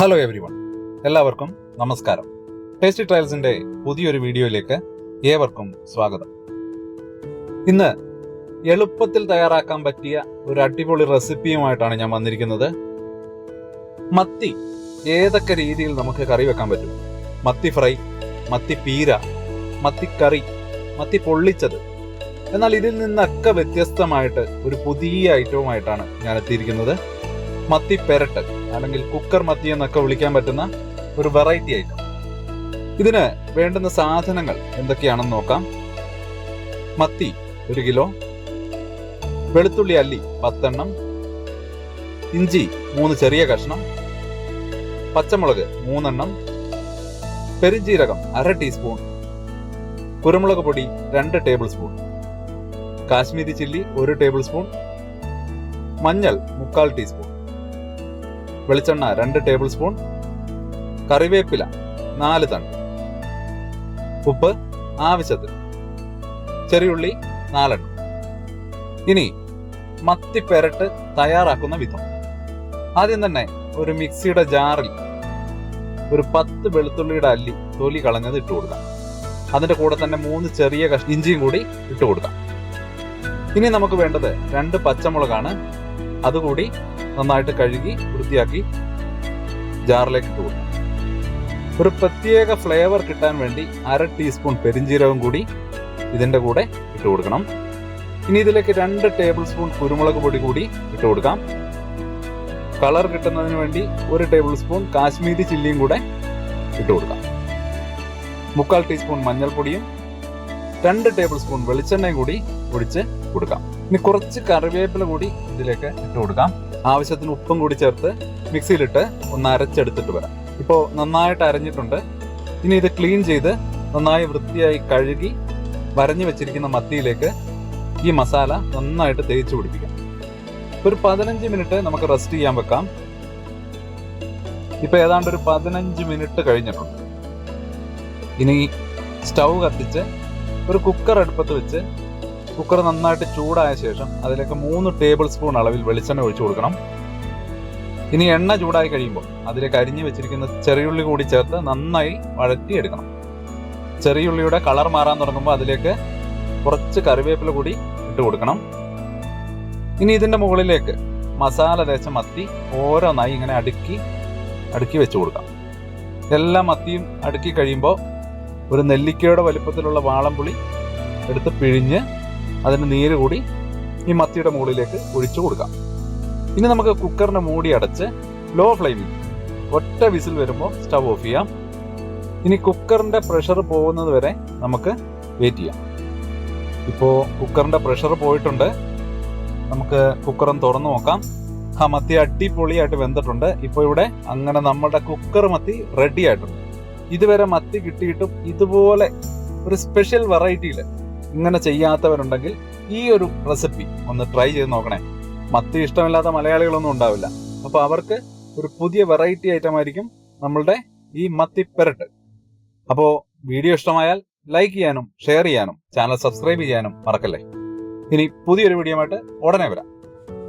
Hello every one എല്ലാവർക്കും നമസ്കാരം. Tasty ട്രയൽസിന്റെ പുതിയൊരു വീഡിയോയിലേക്ക് ഏവർക്കും സ്വാഗതം. ഇന്ന് എളുപ്പത്തിൽ തയ്യാറാക്കാൻ പറ്റിയ ഒരു അടിപൊളി റെസിപ്പിയുമായിട്ടാണ് ഞാൻ വന്നിരിക്കുന്നത്. മത്തി ഏതൊക്കെ രീതിയിൽ നമുക്ക് കറി വെക്കാൻ പറ്റും? മത്തി ഫ്രൈ മത്തി പീര മത്തിക്കറി കറി മത്തി പൊള്ളിച്ചത്. എന്നാൽ ഇതിൽ നിന്നൊക്കെ വ്യത്യസ്തമായിട്ട് ഒരു പുതിയ ഐറ്റവുമായിട്ടാണ് ഞാൻ എത്തിയിരിക്കുന്നത്. മത്തി പെരട്ട് അല്ലെങ്കിൽ കുക്കർ മത്തി എന്നൊക്കെ വിളിക്കാൻ പറ്റുന്ന ഒരു വെറൈറ്റി ഐറ്റം ഇതിന് വേണ്ടുന്ന സാധനങ്ങൾ എന്തൊക്കെയാണെന്ന് നോക്കാം. മത്തി ഒരു കിലോ വെളുത്തുള്ളി അല്ലി പത്തെണ്ണം ഇഞ്ചി മൂന്ന് ചെറിയ കഷ്ണം പച്ചമുളക് മൂന്നെണ്ണം പെരിഞ്ജീരകം അര ടീസ്പൂൺ കുരുമുളക് പൊടി രണ്ട് ടേബിൾ സ്പൂൺ കാശ്മീരി ചില്ലി ഒരു ടേബിൾ സ്പൂൺ മഞ്ഞൾ മുക്കാൽ ടീസ്പൂൺ. വെളിച്ചെണ്ണ രണ്ട് ടേബിൾ സ്പൂൺ കറിവേപ്പില നാല് തണ്ട് ഉപ്പ് ആവശ്യത്തിന് ചെറിയുള്ളി നാലെണ്ണം. ഇനി മത്തി പെരട്ട് തയ്യാറാക്കുന്ന വിധം. ആദ്യം തന്നെ ഒരു മിക്സിയുടെ ജാറിൽ ഒരു പത്ത് വെളുത്തുള്ളിയുടെ അല്ലി തൊലി കളഞ്ഞത് ഇട്ട് കൊടുക്കാം. അതിന്റെ കൂടെ തന്നെ മൂന്ന് ചെറിയ കഷ് ഇഞ്ചിയും കൂടി ഇട്ട് കൊടുക്കാം. ഇനി നമുക്ക് വേണ്ടത് രണ്ട് പച്ചമുളകാണ്. അതുകൂടി നന്നായിട്ട് കഴുകി വൃത്തിയാക്കി ജാറിലേക്ക് ഇട്ട് കൊടുക്കാം. ഒരു പ്രത്യേക ഫ്ലേവർ കിട്ടാൻ വേണ്ടി അര ടീസ്പൂൺ പെരിഞ്ജീരകം കൂടി ഇതിന്റെ കൂടെ ഇട്ട് കൊടുക്കണം. ഇനി ഇതിലേക്ക് രണ്ട് ടേബിൾ സ്പൂൺ കുരുമുളക് പൊടി കൂടി ഇട്ട് കൊടുക്കാം. കളർ കിട്ടുന്നതിന് വേണ്ടി ഒരു ടേബിൾ സ്പൂൺ കാശ്മീരി ചില്ലിയും കൂടെ ഇട്ട് കൊടുക്കാം. മുക്കാൽ ടീസ്പൂൺ മഞ്ഞൾപ്പൊടിയും രണ്ട് ടേബിൾ സ്പൂൺ വെളിച്ചെണ്ണയും കൂടി ഒഴിച്ച് കൊടുക്കാം. ഇനി കുറച്ച് കറിവേപ്പില കൂടി ഇതിലേക്ക് ഇട്ട് കൊടുക്കാം. ആവശ്യത്തിന് ഉപ്പും കൂടി ചേർത്ത് മിക്സിയിലിട്ട് ഒന്ന് അരച്ചെടുത്തിട്ട് വരാം. ഇപ്പോൾ നന്നായിട്ട് അരഞ്ഞിട്ടുണ്ട്. ഇനി ഇത് ക്ലീൻ ചെയ്ത് നന്നായി വൃത്തിയായി കഴുകി വരഞ്ഞു വെച്ചിരിക്കുന്ന മത്തിയിലേക്ക് ഈ മസാല നന്നായിട്ട് തേച്ച് പിടിപ്പിക്കാം. ഒരു പതിനഞ്ച് മിനിറ്റ് നമുക്ക് റെസ്റ്റ് ചെയ്യാൻ വെക്കാം. ഇപ്പൊ ഏതാണ്ട് ഒരു പതിനഞ്ച് മിനിറ്റ് കഴിഞ്ഞിട്ടുണ്ട്. ഇനി സ്റ്റൗ കത്തിച്ച് ഒരു കുക്കർ അടുപ്പത്ത് വെച്ച് കുക്കർ നന്നായിട്ട് ചൂടായ ശേഷം അതിലേക്ക് മൂന്ന് ടേബിൾ സ്പൂൺ അളവിൽ വെളിച്ചെണ്ണ ഒഴിച്ചു കൊടുക്കണം. ഇനി എണ്ണ ചൂടായി കഴിയുമ്പോൾ അതിലേക്ക് അരിഞ്ഞു വെച്ചിരിക്കുന്ന ചെറിയുള്ളി കൂടി ചേർത്ത് നന്നായി വഴറ്റിയെടുക്കണം. ചെറിയുള്ളിയുടെ കളർ മാറാൻ തുടങ്ങുമ്പോൾ അതിലേക്ക് കുറച്ച് കറിവേപ്പില കൂടി ഇട്ട് കൊടുക്കണം. ഇനി ഇതിന്റെ മുകളിലേക്ക് മസാല തേച്ച മത്തി ഓരോന്നായി ഇങ്ങനെ അടുക്കി അടുക്കി വെച്ചു കൊടുക്കാം. എല്ലാ മത്തിയും അടുക്കി കഴിയുമ്പോൾ ഒരു നെല്ലിക്കയുടെ വലിപ്പത്തിലുള്ള വാളംപുളി എടുത്ത് പിഴിഞ്ഞ് അതിന് നീര് കൂടി ഈ മത്തിയുടെ മുകളിലേക്ക് ഒഴിച്ചു കൊടുക്കാം. ഇനി നമുക്ക് കുക്കറിന്റെ മൂടി അടച്ച് ലോ ഫ്ലെയിമിൽ ഒറ്റ വിസിൽ വരുമ്പോൾ സ്റ്റവ് ഓഫ് ചെയ്യാം. ഇനി കുക്കറിന്റെ പ്രഷർ പോകുന്നത് വരെ നമുക്ക് വെയിറ്റ് ചെയ്യാം. ഇപ്പോൾ കുക്കറിന്റെ പ്രഷർ പോയിട്ടുണ്ട്. നമുക്ക് കുക്കറും തുറന്നു നോക്കാം. ആ മത്തി അടിപൊളിയായിട്ട് വെന്തിട്ടുണ്ട്. ഇപ്പോൾ ഇവിടെ അങ്ങനെ നമ്മുടെ കുക്കർ മത്തി റെഡി ആയിട്ടുണ്ട്. ഇതുവരെ മത്തി കിട്ടിയിട്ടും ഇതുപോലെ ഒരു സ്പെഷ്യൽ വെറൈറ്റിയിൽ ഇങ്ങനെ ചെയ്യാത്തവരുണ്ടെങ്കിൽ ഈ ഒരു റെസിപ്പി ഒന്ന് ട്രൈ ചെയ്ത് നോക്കണേ. മത്തി ഇഷ്ടമില്ലാത്ത മലയാളികളൊന്നും ഉണ്ടാവില്ല. അപ്പൊ അവർക്ക് ഒരു പുതിയ വെറൈറ്റി ഐറ്റം ആയിരിക്കും നമ്മളുടെ ഈ മത്തി പെരട്ട്. അപ്പോൾ വീഡിയോ ഇഷ്ടമായാൽ ലൈക്ക് ചെയ്യാനും ഷെയർ ചെയ്യാനും ചാനൽ സബ്സ്ക്രൈബ് ചെയ്യാനും മറക്കല്ലേ? ഇനി പുതിയൊരു വീഡിയോ ആയിട്ട് ഉടനെ വരാം.